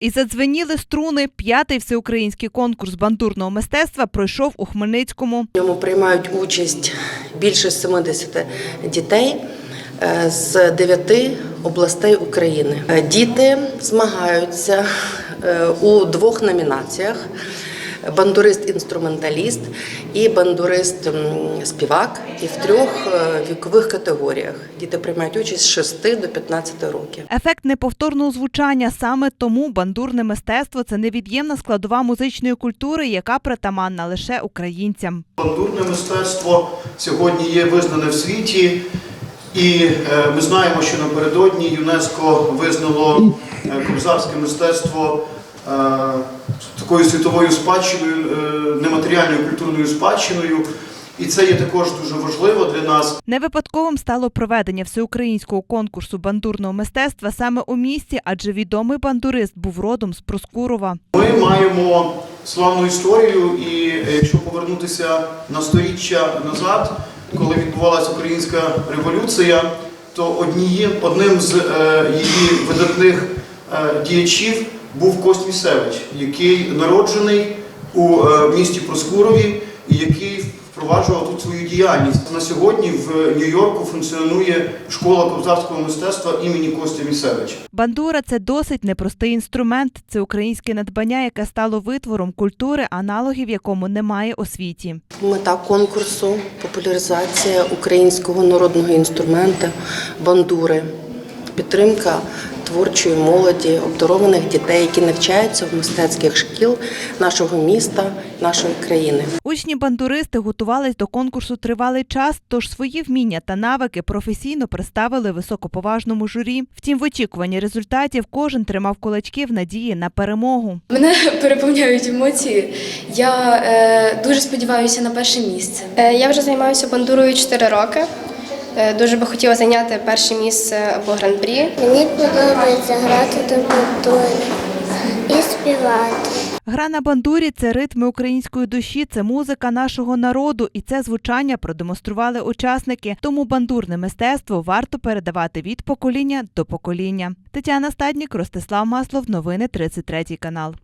І задзвеніли струни. П'ятий всеукраїнський конкурс бандурного мистецтва пройшов у Хмельницькому. В ньому приймають участь більше 70 дітей е, з 9 областей України. Е, Діти змагаються е, у двох номінаціях: бандурист-інструменталіст і бандурист-співак, і в трьох е, вікових категоріях. Діти приймають участь з 6 до 15 років. Ефект неповторного звучання саме тому бандурне мистецтво це невід'ємна складова музичної культури, яка притаманна лише українцям. Бандурне мистецтво сьогодні є визнане в світі, і е, ми знаємо, що напередодні ЮНЕСКО визнало е, кобзарське мистецтво такою світовою спадщиною, е, нематеріальною культурною спадщиною. І це є також дуже важливо для нас. Не випадковим стало проведення всеукраїнського конкурсу бандурного мистецтва саме у місті, адже відомий бандурист був родом з Проскурова. Ми маємо славну історію, і е, якщо повернутися на сторіччя назад, коли відбувалася українська революція, то однієм, одним з е, її видатних е, діячів був Кость Місевич, який народжений у е, місті Проскурові і який впроваджував тут свою діяльність. На сьогодні в Нью-Йорку функціонує школа кобзарського мистецтва імені Костя Місевича. Бандура це досить непростий інструмент. Це українське надбання, яке стало витвором культури, аналогів якому немає у світі. Мета конкурсу популяризація українського народного інструмента бандури, підтримка творчої молоді, обдарованих дітей, які навчаються в мистецьких шкіл нашого міста, нашої країни. Учні бандуристи готувались до конкурсу тривалий час, тож свої вміння та навики професійно представили високоповажному журі. Втім, в очікуванні результатів кожен тримав кулачки в надії на перемогу. Мене переповняють емоції. Я е, дуже сподіваюся на перше місце. Е, Я вже займаюся бандурою 4 роки. Е, Дуже би хотіла зайняти перше місце або гран-прі. Мені подобається грати до бандури і співати. Гра на бандурі це ритми української душі, це музика нашого народу, і це звучання продемонстрували учасники. Тому бандурне мистецтво варто передавати від покоління до покоління. Тетяна Стаднік, Ростислав Маслов, новини 33 канал.